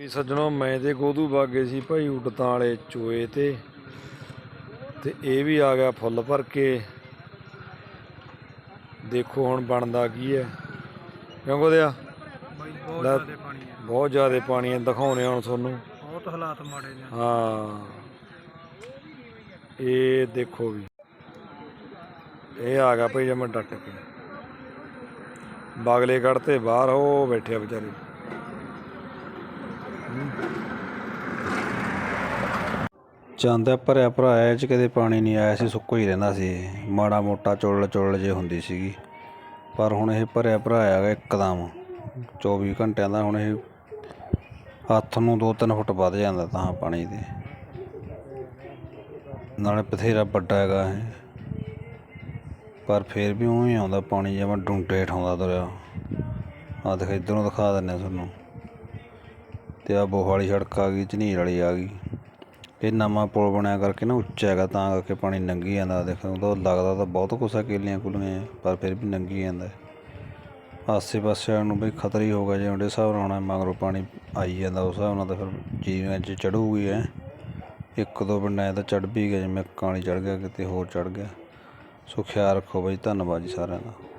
ਵੀ ਸੱਜਣੋ ਮੈਂ ਤੇ ਗੋਦੂ ਬਾਗੇ ਸੀ ਭਾਈ ਉਡਤਾਂ ਵਾਲੇ ਚੋਏ ਤੇ। ਤੇ ਇਹ ਵੀ ਆ ਗਿਆ ਫੁੱਲ ਭਰ ਕੇ। ਦੇਖੋ ਹੁਣ ਬਣਦਾ ਕੀ ਹੈ। ਕਿਉਂ ਗੋਦਿਆ ਬਹੁਤ। ਜ਼ਿਆਦਾ ਪਾਣੀ ਹੈ। ਹੈ ਦਿਖਾਉਣੇ ਹੁਣ ਤੁਹਾਨੂੰ। ਬਹੁਤ ਹਾਲਾਤ ਮਾੜੇ ਨੇ। ਹਾਂ। ਇਹ ਦੇਖੋ ਵੀ। ਇਹ ਆ ਗਿਆ ਭਈ ਜਮਾ ਡੱਟ ਕੇ। ਬਾਗਲੇ ਕੱਢਤੇ ਬਾਹਰ ਉਹ ਬੈਠੇ ਆ ਵਿਚਾਰੇ। ਜਾਂਦਾ ਭਰਿਆ ਭਰਾਇਆ ਚ ਕਦੇ ਪਾਣੀ ਨਹੀਂ ਆਇਆ ਸੀ, ਸੁੱਕਾ ਹੀ ਰਹਿੰਦਾ ਸੀ। ਮਾੜਾ ਮੋਟਾ ਚੁੱਲ ਚੁੱਲ ਜੇ ਹੁੰਦੀ ਸੀਗੀ। ਪਰ ਹੁਣ ਇਹ ਭਰਿਆ ਭਰਾਇਆ ਹੈਗਾ ਇੱਕਦਮ। 24 ਘੰਟਿਆਂ ਦਾ ਹੁਣ ਇਹ ਹੱਥ ਨੂੰ 2-3 ਫੁੱਟ ਵੱਧ ਜਾਂਦਾ ਤਾਂ ਪਾਣੀ ਦੇ। ਨਾਲੇ ਬਥੇਰਾ ਵੱਡਾ ਹੈਗਾ ਇਹ। ਪਰ ਫੇਰ ਵੀ ਉਵੇਂ ਆਉਂਦਾ ਪਾਣੀ, ਜਿਵੇਂ ਡੂੰਟੇ ਠਾਉਂਦਾ ਤੁਰਿਆ। ਆ ਦੇਖ, ਇੱਧਰੋਂ ਦਿਖਾ ਦਿੰਨੇ ਤੁਹਾਨੂੰ। ਅਤੇ ਆ ਬੋਹ ਵਾਲੀ ਸੜਕ ਆ ਗਈ, ਝਨੀਰ ਵਾਲੀ ਆ ਗਈ। ਇਹ ਨਵਾਂ ਪੁਲ ਬਣਿਆ ਕਰਕੇ ਨਾ ਉੱਚਾ ਹੈਗਾ, ਤਾਂ ਕਰਕੇ ਪਾਣੀ ਨੰਗੀ ਜਾਂਦਾ ਦੇਖ ਉਹਦਾ ਲੱਗਦਾ ਤਾਂ ਬਹੁਤ ਕੁਛ ਆ, ਕੇਲੀਆਂ ਕੁਲੀਆਂ, ਪਰ ਫਿਰ ਵੀ ਨੰਗੀ ਜਾਂਦਾ। ਆਸੇ ਪਾਸੇ ਨੂੰ ਬਈ ਖਤਰਾ ਹੀ ਹੋਗਾ ਜੇ ਉਹਦੇ ਹਿਸਾਬ ਨਾਲ ਹੁਣ, ਮਗਰੋਂ ਪਾਣੀ ਆਈ ਜਾਂਦਾ, ਉਸ ਹਿਸਾਬ ਨਾਲ ਤਾਂ ਫਿਰ ਜੀਵਨ 'ਚ ਚੜੂਗੀ ਐ ਇੱਕ ਦੋ ਪਿੰਡਾਂ ਤਾਂ ਚੜ ਵੀ ਗਿਆ, ਜਿਵੇਂ ਕਾਲੀ ਚੜ ਗਿਆ, ਕਿਤੇ ਹੋਰ ਚੜ ਗਿਆ। ਸੋ ਖਿਆਲ ਰੱਖੋ ਬਾਈ, ਧੰਨਵਾਦ ਜੀ ਸਾਰਿਆਂ ਦਾ।